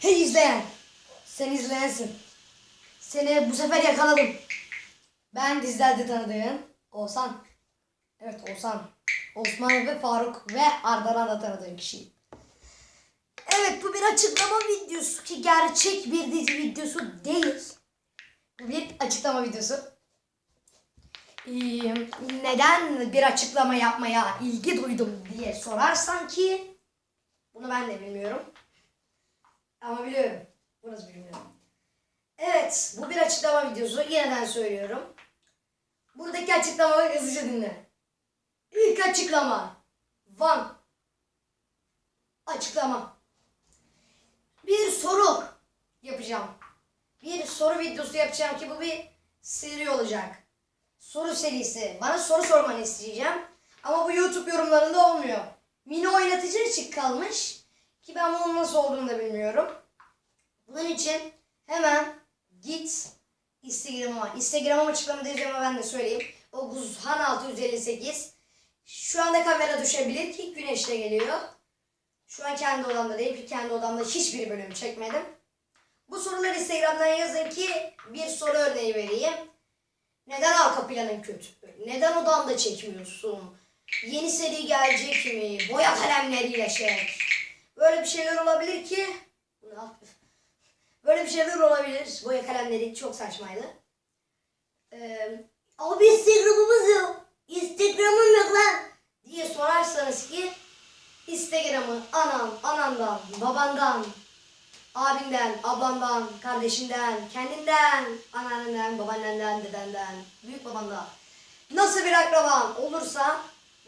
Hey izleyen. Sen izleyensin. Seni bu sefer yakaladım. Ben dizilerde tanıdığın Oğuzhan. Evet Oğuzhan. Osman ve Faruk ve Ardaran da tanıdığın kişiyim. Evet bu bir açıklama videosu ki gerçek bir dizi videosu değil. Bu bir açıklama videosu. Ee, neden bir açıklama yapmaya ilgi duydum diye sorarsan ki bunu ben de bilmiyorum. Ama biliyorum. Burası bilmiyorum. Evet, bu bir açıklama videosu. Yeniden söylüyorum. Buradaki açıklamaları hızlıca dinle. İlk açıklama. Van. Açıklama. Bir soru yapacağım. Bir soru videosu yapacağım ki bu bir seri olacak. Soru serisi. Bana soru sormanı isteyeceğim. Ama bu YouTube yorumlarında olmuyor. Mini oynatıcı açık kalmış. Ki ben bunun nasıl olduğunu da bilmiyorum. Bunun için hemen git Instagram'ıma. Instagram'ıma açıklamada ama ben de söyleyeyim. O Guzhan 658. Şu anda kamera düşebilir ki güneşle geliyor. Şu an kendi odamda değil ki kendi odamda hiçbir bölüm çekmedim. Bu soruları Instagram'dan yazın ki bir soru örneği vereyim. Neden arka planın kötü? Neden odamda çekmiyorsun? Yeni seri gelecek mi? Boya kalemleriyle çek. Böyle bir şeyler olabilir ki. Böyle bir şeyler olabilir. Boya kalemleri çok saçmaydı. Ee, abi Instagram'ımız yok. Instagram'ım yok lan. Diye sorarsanız ki Instagram'ı anan, anandan, babandan, abinden, ablandan, kardeşinden, kendinden, anneannenden, babaannenden, dedenden, büyük babandan nasıl bir akraban olursa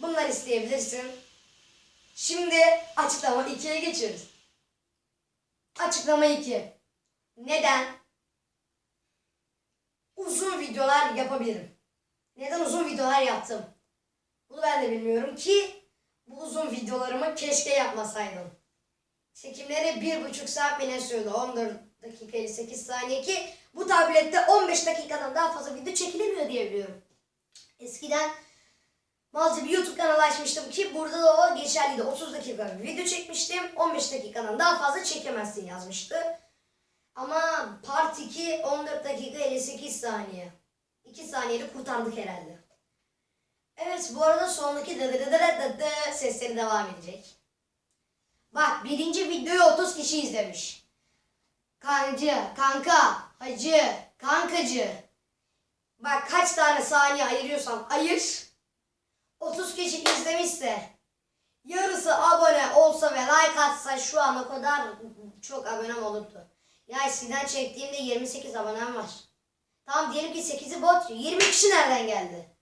bunlar isteyebilirsin. Şimdi açıklama 2'ye geçiyoruz. Açıklama 2. Neden? Uzun videolar yapabilirim. Neden uzun videolar yaptım? Bunu ben de bilmiyorum ki bu uzun videolarımı keşke yapmasaydım. Çekimleri bir buçuk saat mi ne sürdü? 14 dakika 58 saniye ki bu tablette 15 dakikadan daha fazla video çekilemiyor diye biliyorum. Eskiden bazı bir YouTube kanalı açmıştım ki burada da o geçerliydi. 30 dakika bir video çekmiştim. 15 dakikadan daha fazla çekemezsin yazmıştı. Ama part 2 14 dakika 58 saniye. 2 saniyede kurtardık herhalde. Evet bu arada sondaki dı dı dı dı dı sesleri devam edecek. Bak birinci videoyu 30 kişi izlemiş. Kancı, kanka, hacı, kankacı. Bak kaç tane saniye ayırıyorsam ayır. 30 kişi izlemişse yarısı abone olsa ve like atsa şu an o kadar çok abonem olurdu. Ya eskiden çektiğimde 28 abonem var. Tamam diyelim ki 8'i bot. 20 kişi nereden geldi?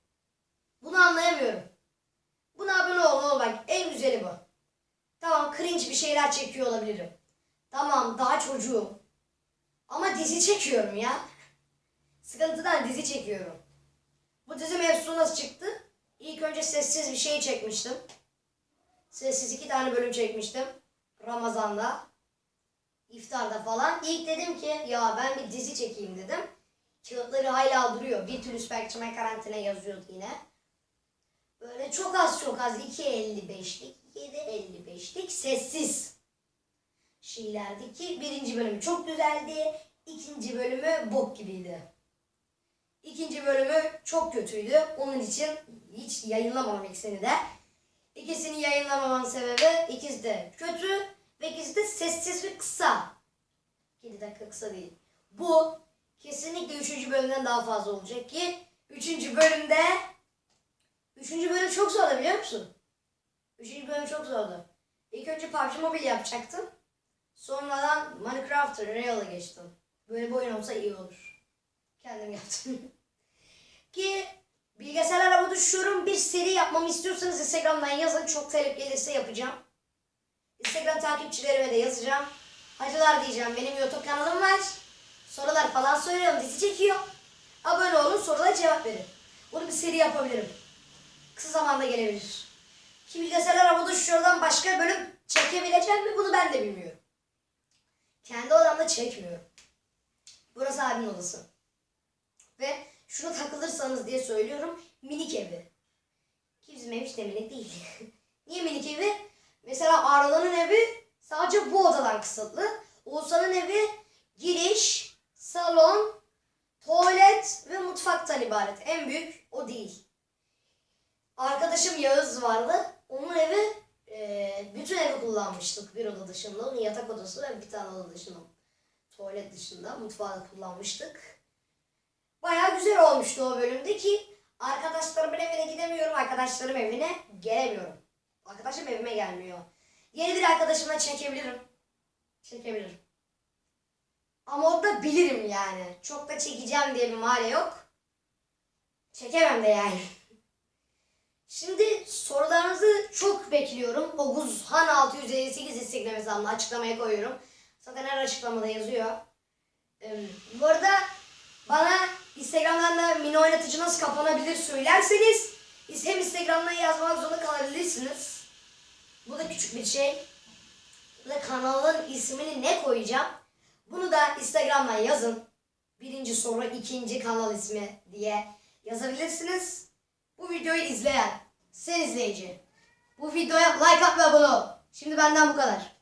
Bunu anlayamıyorum. Buna abone ol ol bak en güzeli bu. Tamam cringe bir şeyler çekiyor olabilirim. Tamam daha çocuğum. Ama dizi çekiyorum ya. Sıkıntıdan dizi çekiyorum. Bu dizi mevzusu nasıl çıktı? İlk önce sessiz bir şey çekmiştim. Sessiz iki tane bölüm çekmiştim. Ramazan'da. iftarda falan. İlk dedim ki ya ben bir dizi çekeyim dedim. Kağıtları hala duruyor. Bir türlü Spectrum karantina yazıyordu yine. Böyle çok az çok az 2.55'lik 7.55'lik sessiz şeylerdi ki birinci bölümü çok güzeldi. ikinci bölümü bok gibiydi. İkinci bölümü çok kötüydü. Onun için hiç yayınlamam ikisini de. İkisini yayınlamamın sebebi ikisi de kötü ve ikisi de sessiz ve kısa. 7 dakika kısa değil. Bu kesinlikle üçüncü bölümden daha fazla olacak ki üçüncü bölümde üçüncü bölüm çok zordu biliyor musun? Üçüncü bölüm çok zordu. İlk önce PUBG Mobile yapacaktım. Sonradan Minecraft Real'a geçtim. Böyle bir oyun olsa iyi olur. Kendim yaptım. Ki bilgisayarlara düşüyorum. Bir seri yapmamı istiyorsanız Instagram'dan yazın. Çok talep gelirse yapacağım. Instagram takipçilerime de yazacağım. Hacılar diyeceğim. Benim YouTube kanalım var. Sorular falan soruyorum. Dizi çekiyor. Abone olun. Sorulara cevap verin. Bunu bir seri yapabilirim. Kısa zamanda gelebilir. Ki bilgisayarlara bu düşüyordan başka bölüm çekebileceğim mi bunu ben de bilmiyorum. Kendi odamda çekmiyorum. Burası abimin odası. Ve şunu takılırsanız diye söylüyorum. Minik evi. Ki bizim ev minik değil. Niye minik evi? Mesela Arlan'ın evi sadece bu odadan kısıtlı. Oğuzhan'ın evi giriş, salon, tuvalet ve mutfaktan ibaret. En büyük o değil. Arkadaşım Yağız vardı. Onun evi e, bütün evi kullanmıştık bir oda dışında. Onun yatak odası ve bir tane oda dışında. Tuvalet dışında mutfağı kullanmıştık. Bayağı güzel olmuştu o bölümde ki arkadaşlarımın evine gidemiyorum. Arkadaşlarım evine gelemiyorum. Arkadaşım evime gelmiyor. Yeni bir arkadaşımla çekebilirim. Çekebilirim. Ama o da bilirim yani. Çok da çekeceğim diye bir mare yok. Çekemem de yani. Şimdi sorularınızı çok bekliyorum. Oguzhan 658 Instagram hesabına açıklamaya koyuyorum. Zaten her açıklamada yazıyor. Bu arada bana Instagram'dan da mini oynatıcı nasıl kapanabilir söylerseniz hem Instagram'dan yazmak zorunda kalabilirsiniz. Bu da küçük bir şey. Da kanalın ismini ne koyacağım? Bunu da Instagram'dan yazın. Birinci soru, ikinci kanal ismi diye yazabilirsiniz. Bu videoyu izleyen, sen izleyici. Bu videoya like at ve abone. Şimdi benden bu kadar.